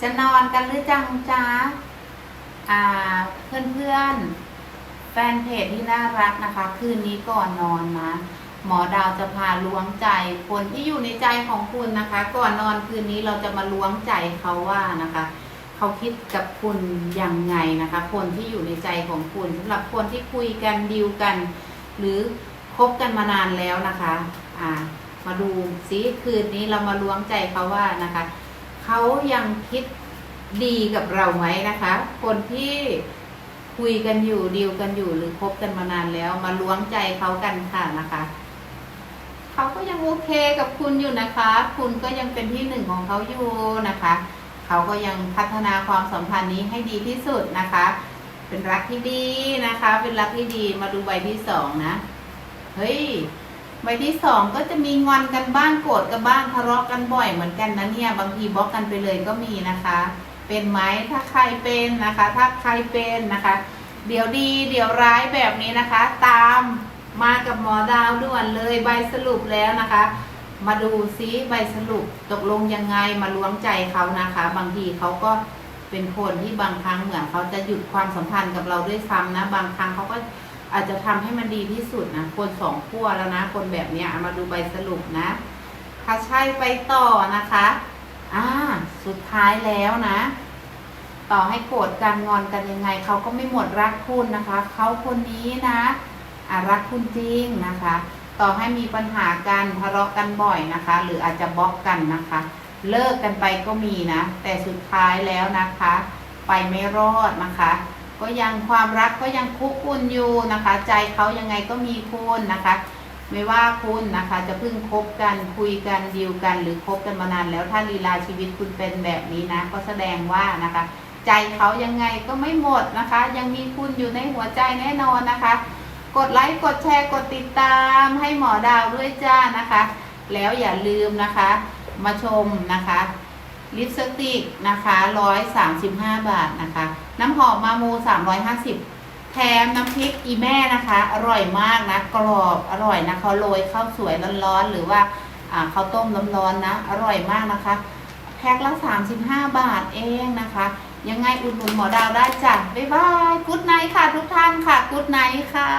จะนอนกันหรือจังจ้าอ่าเพื่อนเพื่อนๆแฟนเพจที่น่ารักนะคะ คืนนี้ก่อนนอนนะหมอดาวจะพาล้วงใจคนที่อยู่ในใจของคุณนะคะ ก่อนนอนคืนนี้เราจะมาล้วงใจเขาว่านะคะ เขาคิดกับคุณยังไงนะคะ คนที่อยู่ในใจของคุณสำหรับคนที่คุยกันดีลกัน หรือคบกันมานานแล้วนะคะ อ่า มาดูซิคืนนี้เรามาล้วงใจเขาว่านะคะ เขายังคิดดีกับเราไหมนะคะ คนที่คุยกันอยู่ดีลกันอยู่หรือคบกันมานานแล้วมาล้วงใจเขากันค่ะนะคะเขาก็ยังโอเคกับคุณอยู่นะคะ คุณก็ยังเป็นที่หนึ่งของเขาอยู่นะคะเขาก็ยังพัฒนาความสัมพันธ์นี้ให้ดีที่สุดนะคะ เป็นรักที่ดีนะคะ เป็นรักที่ดีมาดูใบที่สองนะ เฮ้ย ใบที่สองก็จะมีงอนกันบ้างโกรธกันบ้างทะเลาะกันบ่อยเหมือนกันนะเนี่ยบางทีบล็อกกันไปเลยก็มีนะคะ เป็นไหมถ้าใครเป็นนะคะ ถ้าใครเป็นนะคะ เดี๋ยวดีเดี๋ยวร้ายแบบนี้นะคะ ตามมากับหมอดาวด่วนเลยใบสรุปแล้วนะคะ มาดูซิใบสรุปตกลงยังไงมาล้วงใจเขานะคะ บางทีเขาก็เป็นคนที่บางครั้งเหมือนเขาจะหยุดความสัมพันธ์กับเราด้วยซ้ำนะ บางครั้งเขาก็ อาจจะทำให้มันดีที่สุดนะ คนสองขั้วแล้วนะ คนแบบเนี้ยมาดูใบสรุปนะ ถ้าใช่ไปต่อนะคะ อ่า สุดท้ายแล้วนะ ต่อให้โกรธกันงอนกันยังไง เขาก็ไม่หมดรักคุณนะคะ เขาคนนี้นะอะรักคุณจริงนะคะ ต่อให้มีปัญหากันทะเลาะกันบ่อยนะคะ หรืออาจจะบล็อกกันนะคะ เลิกกันไปก็มีนะ แต่สุดท้ายแล้วนะคะ ไปไม่รอดนะคะ ก็ยังความรักก็ยังคุกคุนอยู่นะคะ ใจเขายังไงก็มีคุณนะคะ ไม่ว่าคุณนะคะจะเพิ่งคบกันคุยกันดีลกัน หรือคบกันมานานแล้วถ้าลีลาชีวิตคุณเป็นแบบนี้นะ ก็แสดงว่านะคะ ใจเขายังไงก็ไม่หมดนะคะ ยังมีคุณอยู่ในหัวใจแน่นอนนะคะ กดไลค์กดแชร์กดติดตามให้หมอดาวด้วยจ้านะคะ แล้วอย่าลืมนะคะ มาชมนะคะ ลิปสติกนะคะ135บาทนะคะ น้ำหอมมามู350แถมน้ำพริกอีแม่นะคะ อร่อยมากนะ กรอบอร่อยนะเขาโรยข้าวสวยร้อนๆ หรือว่าอ่าข้าวต้มร้อนๆนะ อร่อยมากนะคะ แพ็คละ35บาทเองนะคะ ยังไงอุดหนุนหมอดาวได้จ้ะบ๊ายบายกุ๊ดไนท์ค่ะทุกท่านค่ะกุ๊ดไนท์ค่ะ